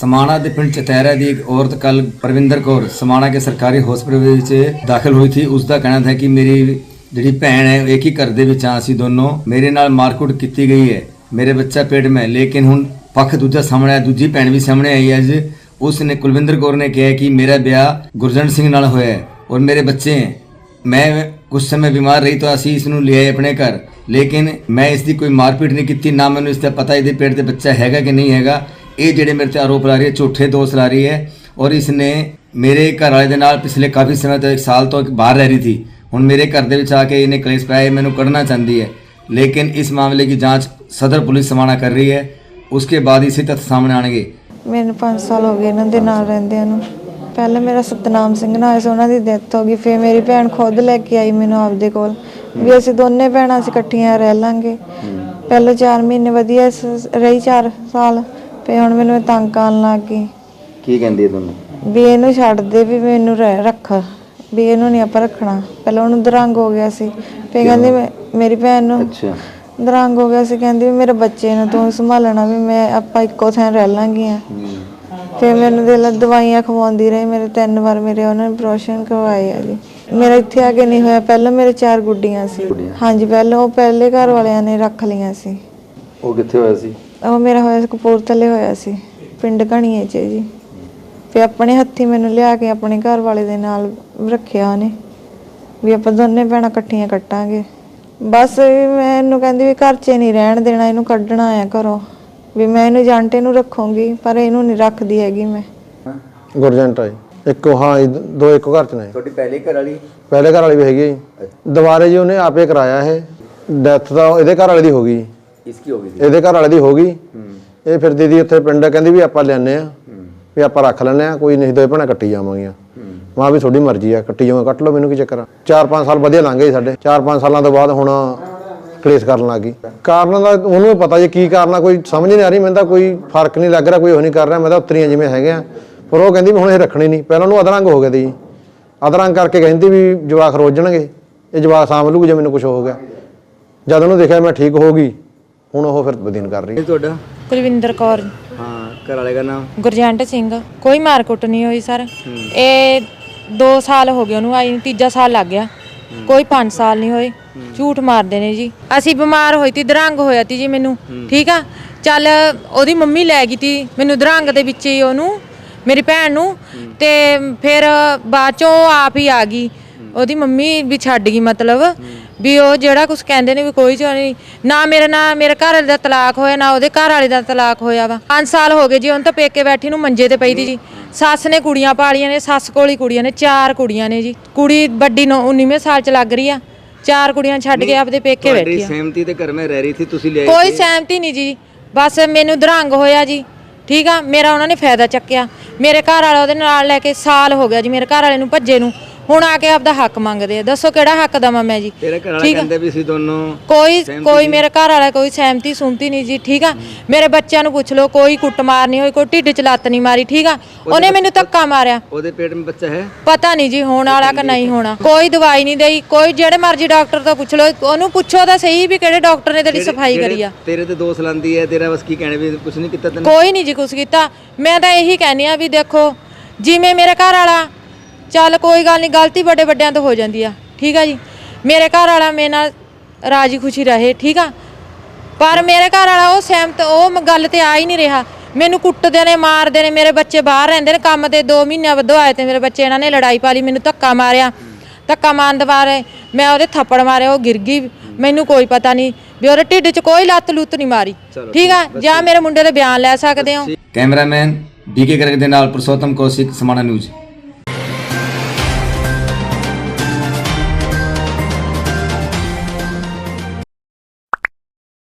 ਸਮਾਣਾ ਦੇ ਪਿੰਡ ਚਤੈਰਾ ਦੀ ਇੱਕ ਔਰਤ ਕੱਲ ਪ੍ਰਵਿੰਦਰ ਕੌਰ ਸਮਾਣਾ ਕੇ ਸਰਕਾਰੀ ਹਸਪਤਾਲ ਵਿੱਚ ਦਾਖਲ ਹੋਈ ਸੀ ਉਸ ਦਾ ਕਹਿਣਾ ਹੈ ਕਿ ਮੇਰੀ ਜਿਹੜੀ ਭੈਣ ਹੈ, ਉਹ ਇੱਕ ਹੀ ਘਰ ਦੇ ਵਿੱਚ ਆ ਅਸੀਂ ਦੋਨੋਂ। ਮੇਰੇ ਨਾਲ ਮਾਰਕੁੱਟ ਕੀਤੀ ਗਈ ਹੈ। ਮੇਰੇ ਬੱਚਾ ਪੇਟ ਮੈਂ ਲੇਕਿਨ ਹੁਣ ਪੱਖ ਦੂਜਾ ਸਾਹਮਣੇ ਆਇਆ, ਦੂਜੀ ਭੈਣ ਵੀ ਸਾਹਮਣੇ ਆਈ ਅੱਜ। ਉਸ ਨੇ ਕੁਲਵਿੰਦਰ ਕੌਰ ਨੇ ਕਿਹਾ ਕਿ ਮੇਰਾ ਵਿਆਹ ਗੁਰਜੰਟ ਸਿੰਘ ਨਾਲ ਹੋਇਆ ਹੈ ਔਰ ਮੇਰੇ ਬੱਚੇ हैं ਮੈਂ ਕੁਝ ਸਮੇਂ ਬਿਮਾਰ ਰਹੀ ਤਾਂ ਅਸੀਂ ਇਸ ਨੂੰ ਲਿਆਏ ਆਪਣੇ ਘਰ। ਲੇਕਿਨ ਮੈਂ ਇਸ ਦੀ ਕੋਈ ਮਾਰਪੀਟ ਨਹੀਂ ਕੀਤੀ, ਨਾ ਮੈਨੂੰ ਇਸ ਦਾ ਪਤਾ ਇਹਦੇ ਪੇਟ ਤੇ ਬੱਚਾ ਹੈਗਾ ਕਿ ਨਹੀਂ ਹੈਗਾ। ਇਹ ਜਿਹੜੇ ਮੇਰੇ ਤੇ ਆਰੋਪ ਲਾ ਰਹੀ ਹੈ ਝੂਠੇ ਦੋਸ਼ ਲਾ ਰਹੀ ਹੈ ਔਰ ਇਸ ਨੇ ਮੇਰੇ ਘਰ ਵਾਲੇ ਦੇ ਨਾਲ ਪਿਛਲੇ ਕਾਫੀ ਸਮੇਂ ਤੋਂ ਇੱਕ ਸਾਲ ਤੋਂ ਬਾਹਰ ਰਹਿ ਰਹੀ ਥੀ ਹੁਣ ਮੇਰੇ ਘਰ ਦੇ ਵਿੱਚ ਆ ਕੇ ਇਹਨੇ ਕਲੇਸ਼ ਪਾਇਆ ਮੈਨੂੰ ਕੱਢਣਾ ਚਾਹੁੰਦੀ ਹੈ। ਲੇਕਿਨ ਇਸ ਮਾਮਲੇ ਦੀ ਜਾਂਚ ਸਦਰ ਪੁਲਿਸ ਸਮਾਣਾ ਕਰ ਰਹੀ ਹੈ। ਉਸਕੇ ਬਾਅਦ ਇਸੇ ਤੱਥ ਸਾਹਮਣੇ ਆਣਗੇ ਮੈਨੂੰ 5 ਸਾਲ ਹੋ ਗਏ ਇਹਨਾਂ ਦੇ ਨਾਲ ਰਹਿੰਦਿਆਂ ਨੂੰ। ਪਹਿਲਾਂ ਮੇਰਾ ਸਤਨਾਮ ਸਿੰਘ ਨਾਲ ਸੀ ਉਹਨਾਂ ਦੀ ਡੈਥ ਹੋ ਗਈ ਫਿਰ ਮੇਰੀ ਭੈਣ ਖੁਦ ਲੈ ਕੇ ਆਈ ਮੈਨੂੰ ਆਪਦੇ ਕੋਲ। ਵੀ ਅਸੀਂ ਦੋਨੇ ਭੈਣਾਂ ਅਸੀਂ ਇਕੱਠੀਆਂ ਰਹਿ ਲਾਂਗੇ। ਪਹਿਲੇ 4 ਮਹੀਨੇ ਵਧੀਆ ਸ- ਰਹੀ 4 ਸਾਲ। ਫਿਰ ਹੁਣ ਮੈਨੂੰ ਇਹ ਤੰਗ ਕਰਨ ਲੱਗ ਗਈ। ਕੀ ਕਹਿੰਦੀ ਹੈ ਤੁਹਾਨੂੰ? ਵੀ ਇਹਨੂੰ ਛੱਡ ਦੇ ਵੀ ਮੈਨੂੰ ਰਹਿ- ਰੱਖ। ਵੀ ਇਹਨੂੰ ਨਹੀਂ ਆਪਾਂ ਰੱਖਣਾ। ਪਹਿਲਾਂ ਉਹਨੂੰ ਦਰੰਗ ਹੋ ਗਿਆ ਸੀ। ਫਿਰ ਕਹਿੰਦੀ ਮੈਂ- ਮੇਰੀ ਭੈਣ ਨੂੰ ਅੱਛਾ। ਦਰੰਗ ਹੋ ਗਿਆ ਸੀ। ਕਹਿੰਦੀ ਵੀ ਮੇਰੇ ਬੱਚੇ ਨੂੰ ਤੂੰ ਸੰਭਾਲਣਾ ਵੀ ਮੈਂ ਆਪਾਂ ਇੱਕੋ ਥਾਂ ਰਹਿ ਲਾਂਗੀਆਂ। ਫਿਰ ਮੈਨੂੰ ਦੇ ਲ ਦਵਾਈਆਂ ਖਵਾਉਂਦੀ ਰਹੀ। ਮੇਰੇ ਤਿੰਨ ਵਾਰ ਮੇਰੇ ਉਹਨਾਂ ਨੇ ਆਪਰੇਸ਼ਨ ਕਰਵਾਏ ਆ ਜੀ। ਮੇਰਾ ਇੱਥੇ ਆ ਕੇ ਨਹੀਂ ਹੋਇਆ। ਪਹਿਲਾਂ ਮੇਰੇ ਚਾਰ ਗੁੱਡੀਆਂ ਸੀ। ਹਾਂਜੀ ਪਹਿਲਾਂ ਉਹ ਪਹਿਲੇ ਘਰ ਵਾਲਿਆਂ ਨੇ ਰੱਖ ਲਈਆਂ ਸੀ। ਉਹ ਕਿੱਥੇ ਹੋਇਆ ਸੀ? ਉਹ ਮੇਰਾ ਹੋਇਆ ਸੀ ਕਪੂਰਥਲੇ ਹੋਇਆ ਸੀ ਪਿੰਡ ਘਣੀਏ 'ਚ ਜੀ। ਫਿਰ ਆਪਣੇ ਹੱਥੀ ਮੈਨੂੰ ਲਿਆ ਕੇ ਆਪਣੇ ਘਰ ਵਾਲੇ ਦੇ ਨਾਲ ਰੱਖਿਆ ਉਹਨੇ ਵੀ ਆਪਾਂ ਦੋਨੇ ਭੈਣਾਂ ਇਕੱਠੀਆਂ ਕੱਟਾਂਗੇ। ਬਸ ਵੀ ਮੈਂ ਇਹਨੂੰ ਕਹਿੰਦੀ ਵੀ ਘਰ 'ਚ ਨਹੀਂ ਰਹਿਣ ਦੇਣਾ ਇਹਨੂੰ ਕੱਢਣਾ ਆ ਘਰੋਂ। ਵੀ ਮੈਂ ਇਹਨੂੰ ਜਾਂਟੇ ਨੂੰ ਰੱਖੂੰਗੀ ਪਰ ਇਹਨੂੰ ਨਹੀਂ ਰੱਖਦੀ ਹੈਗੀ ਮੈਂ। ਗੁਰਜੰਟ ਹੈ ਇੱਕੋ ਹਾਂ ਇਹ ਦੋ ਇੱਕੋ ਘਰ ਚ ਨੇ। ਤੁਹਾਡੀ ਪਹਿਲੀ ਘਰ ਵਾਲੀ? ਪਹਿਲੇ ਘਰ ਵਾਲੀ ਵੀ ਹੈਗੀ ਹੈ ਜੀ। ਦੁਬਾਰੇ ਜੀ ਉਹਨੇ ਆਪੇ ਕਰਾਇਆ ਇਹ। ਡੈਥ ਤਾਂ ਇਹਦੇ ਘਰ ਵਾਲੇ ਦੀ ਹੋ ਗਈ ਇਸकी ਹੋ ਗਈ ਇਹਦੇ ਘਰ ਵਾਲੇ ਦੀ ਹੋ ਗਈ। ਇਹ ਫਿਰ ਦੀਦੀ ਉੱਥੇ ਪਿੰਡ ਕਹਿੰਦੀ ਵੀ ਆਪਾਂ ਲੈਣੇ ਆ ਵੀ ਆਪਾਂ ਰੱਖ ਲੈਣੇ ਆ ਕੋਈ ਨਹੀਂ ਦੋਏ ਭੈਣਾਂ ਕੱਟੀ ਜਾਵਾਂਗੀਆਂ। ਮਾਂ ਵੀ ਤੁਹਾਡੀ ਮਰਜ਼ੀ ਆ ਕੱਟੀ ਜਾਵਾਂ ਕੱਟ ਲਓ ਮੈਨੂੰ ਕੀ ਚੱਕਰ ਆ। 4-5 ਸਾਲ ਵਧੀਆ ਲੰਘ ਗਏ ਸਾਡੇ। 4-5 ਸਾਲਾਂ ਤੋਂ ਬਾਅਦ ਹੁਣ ਕਲੇਸ਼ ਕਰਨ ਲੱਗ ਗਈ। ਕਾਰਨ ਦਾ ਉਹਨੂੰ ਪਤਾ ਜੀ ਕੀ ਕਾਰਨ ਆ ਕੋਈ ਸਮਝ ਨਹੀਂ ਆ ਰਹੀ ਮੈਨੂੰ ਤਾਂ ਕੋਈ ਫ਼ਰਕ ਨਹੀਂ ਲੱਗ ਰਿਹਾ ਕੋਈ ਉਹ ਨਹੀਂ ਕਰ ਰਿਹਾ ਮੈਂ ਤਾਂ ਉਤਰੀਆਂ ਜਿਵੇਂ ਹੈਗੇ ਆ। ਪਰ ਉਹ ਕਹਿੰਦੀ ਵੀ ਹੁਣ ਇਹ ਰੱਖਣੀ ਨਹੀਂ। ਪਹਿਲਾਂ ਉਹਨੂੰ ਅਧਰੰਗ ਹੋ ਗਿਆ ਜੀ। ਅਧਰੰਗ ਕਰਕੇ ਕਹਿੰਦੀ ਵੀ ਜਵਾਕ ਰੋਜਣਗੇ ਇਹ ਜਵਾਕ ਸਾਂਭ ਲੂਗੀ ਜੇ ਮੈਨੂੰ ਕੁਝ ਹੋ ਗਿਆ। ਜਦ ਉਹਨੂੰ ਦੇਖਿਆ ਮੈਂ ਠੀਕ ਹੋ ਗਈ। ਹੁਣ ਉਹ ਫਿਰ ਬਦੀਨ ਕਰ ਰਹੀ ਹੈ। ਤੁਹਾਡਾ? ਕੁਲਵਿੰਦਰ ਕੌਰ। ਹਾਂ ਘਰ ਵਾਲੇ ਦਾ ਨਾਮ? ਗੁਰਜੰਟ ਸਿੰਘ। ਕੋਈ ਮਾਰਕੁੱਟ ਨਹੀਂ ਹੋਈ ਸਰ। ਇਹ 2 ਸਾਲ ਹੋ ਗਏ ਉਹਨੂੰ ਆਈ ਨੂੰ, ਤੀਜਾ ਸਾਲ ਲੱਗ ਗਿਆ। ਕੋਈ 5 ਸਾਲ ਨਹੀਂ ਹੋਏ। ਝੂਠ ਮਾਰਦੇ ਨੇ ਜੀ। ਅਸੀਂ ਬਿਮਾਰ ਹੋਈ ਤੀ ਦਰੰਗ ਹੋਇਆ ਤੀ ਜੀ ਮੈਨੂੰ। ਠੀਕ ਆ? ਚੱਲ ਉਹਦੀ ਮੰਮੀ ਲੈ ਗਈ ਤੀ। ਮੈਨੂੰ ਦਰੰਗ ਦੇ ਵਿੱਚ ਹੀ ਉਹਨੂੰ ਮੇਰੀ ਭੈਣ ਨੂੰ। ਤੇ ਫਿਰ ਬਾਅਦ ਚੋਂ ਆਪ ਹੀ ਆ ਗਈ। ਉਹਦੀ ਮੰਮੀ ਵੀ ਛੱਡ ਗਈ ਮਤਲਬ। ਵੀ ਉਹ ਜਿਹੜਾ ਕੁਝ ਕਹਿੰਦੇ ਨੇ ਵੀ ਕੋਈ ਚੋ ਨਹੀਂ। ਨਾ ਮੇਰੇ ਨਾਲ ਮੇਰੇ ਘਰ ਵਾਲੇ ਦਾ ਤਲਾਕ ਹੋਇਆ ਨਾ ਉਹਦੇ ਘਰ ਵਾਲੇ ਦਾ ਤਲਾਕ ਹੋਇਆ ਵਾ। 5 ਸਾਲ ਹੋ ਗਏ ਜੀ ਉਹਨੂੰ ਤਾਂ ਪੇਕੇ ਬੈਠੀ ਨੂੰ ਮੰਜੇ ਤੇ ਪਈ ਦੀ ਜੀ। ਸੱਸ ਨੇ ਕੁੜੀਆਂ ਪਾਲੀਆਂ ਨੇ ਸੱਸ ਕੋਲ ਹੀ ਕੁੜੀਆਂ ਨੇ ਚਾਰ ਕੁੜੀਆਂ ਨੇ ਜੀ। ਕੁੜੀ ਵੱਡੀ ਨੂੰ 19ਵੇਂ ਸਾਲ ਚ ਲੱਗ ਰਹੀ ਆ। ਚਾਰ ਕੁੜੀਆਂ ਛੱਡ ਕੇ ਆਪਦੇ ਪੇਕੇ ਬੈਠੀ ਆ। ਸਹਿਮਤੀ ਤੇ ਘਰ ਮੈਂ ਰਹਿ ਰਹੀ ਥੀ ਤੁਸੀਂ ਲਿਆਏ ਕੋਈ ਸਹਿਮਤੀ ਨਹੀਂ ਜੀ। ਬਸ ਮੈਨੂੰ ਦਰੰਗ ਹੋਇਆ ਜੀ। ਠੀਕ ਆ ਮੇਰਾ ਉਹਨਾਂ ਨੇ ਫਾਇਦਾ ਚੱਕਿਆ। ਮੇਰੇ ਘਰ ਵਾਲਾ ਉਹਦੇ ਨਾਲ ਲੈ ਕੇ ਸਾਲ ਹੋ ਗਿਆ ਜੀ ਮੇਰੇ ਘਰ ਵਾਲੇ ਨੂੰ ਭੱਜੇ ਨੂੰ। ਹੁਣ ਆ ਕੇ ਆਪਦਾ ਹੱਕ ਮੰਗਦੇ ਆ। ਦੱਸੋ ਕਿਹੜਾ ਹੱਕ ਦਵਾਂ ਮੈਂ ਜੀ? ਤੇਰੇ ਘਰ ਵਾਲਾ ਠੀਕ ਆ। ਕਹਿੰਦੇ ਵੀ ਸੀ ਦੋਨੋਂ ਕੋਈ ਕੋਈ ਮੇਰੇ ਘਰ ਵਾਲਾ ਕੋਈ ਸਹਿਮਤੀ ਸੁਮਤੀ ਨਹੀਂ ਜੀ ਠੀਕ ਆ? ਮੇਰੇ ਬੱਚਿਆਂ ਨੂੰ ਪੁੱਛ ਲਓ ਕੋਈ ਕੁੱਟਮਾਰ ਨਹੀਂ ਹੋਈ ਕੋਈ ਢਿੱਡ ਚ ਲੱਤ ਨਹੀਂ ਮਾਰੀ ਠੀਕ ਆ? ਉਹਨੇ ਮੈਨੂੰ ਧੱਕਾ ਮਾਰਿਆ। ਉਹਦੇ ਪੇਟ ਵਿੱਚ ਬੱਚਾ ਹੈ? ਪਤਾ ਨਹੀਂ ਜੀ ਹੋਣ ਵਾਲਾ ਕਿ ਨਹੀਂ ਹੋਣਾ। ਕੋਈ ਦਵਾਈ ਨਹੀਂ ਦੇਈ ਕੋਈ ਜਿਹੜੇ ਮਰਜ਼ੀ ਡਾਕਟਰ ਤੋਂ ਪੁੱਛ ਲਓ ਉਹਨੂੰ ਪੁੱਛੋ ਤਾਂ ਸਹੀ ਵੀ ਕਿਹੜੇ ਡਾਕਟਰ ਨੇ ਤੇਰੀ ਸਫ਼ਾਈ ਕਰੀ ਆ। ਤੇਰੇ ਤੇ ਦੋਸ਼ ਲਾਂਦੀ ਹੈ ਤੇਰਾ ਬਸ ਕੀ ਕਹਿਣੇ ਵੀ ਕੁਝ ਨਹੀਂ ਕੀਤਾ ਤੈਨੂੰ? ਕੋਈ ਨਹੀਂ ਜੀ ਕੁਛ ਕੀਤਾ। ਮੈਂ ਤਾਂ ਇਹੀ ਕਹਿੰਨੀ ਆ ਵੀ ਦੇਖੋ ਜਿਵੇਂ ਮੇਰੇ ਘਰ ਵਾਲਾ ਚੱਲ ਕੋਈ ਗੱਲ ਨਹੀਂ ਗਲਤੀ ਵੱਡੇ ਵੱਡਿਆਂ ਤੋਂ ਹੋ ਜਾਂਦੀ ਆ ਠੀਕ ਆ ਜੀ? ਮੇਰੇ ਘਰ ਵਾਲਾ ਮੇਰੇ ਨਾਲ ਰਾਜੀ ਖੁਸ਼ੀ ਰਹੇ ਠੀਕ ਆ? ਪਰ ਮੇਰੇ ਘਰ ਵਾਲਾ ਉਹ ਸਹਿਮਤ ਉਹ ਗੱਲ ਤੇ ਆ ਹੀ ਨਹੀਂ ਰਿਹਾ। ਮੈਨੂੰ ਕੁੱਟਦੇ ਨੇ ਮਾਰਦੇ ਨੇ ਮੇਰੇ ਬੱਚੇ ਬਾਹਰ ਰਹਿੰਦੇ ਨੇ ਕੰਮ ਤੇ 2 ਮਹੀਨਿਆਂ ਵੱਧੋ ਆਏ ਤੇ ਮੇਰੇ ਬੱਚੇ ਇਹਨਾਂ ਨੇ ਲੜਾਈ ਪਾ ਲਈ ਮੈਨੂੰ ਧੱਕਾ ਮਾਰਿਆ। ਧੱਕਾ ਮਾਰਨ ਦੇ ਬਾਰੇ ਮੈਂ ਉਹਦੇ ਥੱਪੜ ਮਾਰਿਆ ਉਹ ਗਿਰ ਗਈ ਮੈਨੂੰ ਕੋਈ ਪਤਾ ਨਹੀਂ ਵੀ ਉਹਦੇ ਢਿੱਡ 'ਚ ਕੋਈ ਲੱਤ ਲੁੱਤ ਨਹੀਂ ਮਾਰੀ ਠੀਕ ਆ? ਜਾਂ ਮੇਰੇ ਮੁੰਡੇ ਦੇ ਬਿਆਨ ਲੈ ਸਕਦੇ ਹੋ? ਕੈਮਰਾਮੈਨ ਬੀਕੇ ਗਰਗ ਦੇ ਨਾਲ ਪੁਰਸ਼ੋਤਮ ਕੌਸ਼ਿਕ ਸਮਾਣਾ ਨਿਊਜ਼।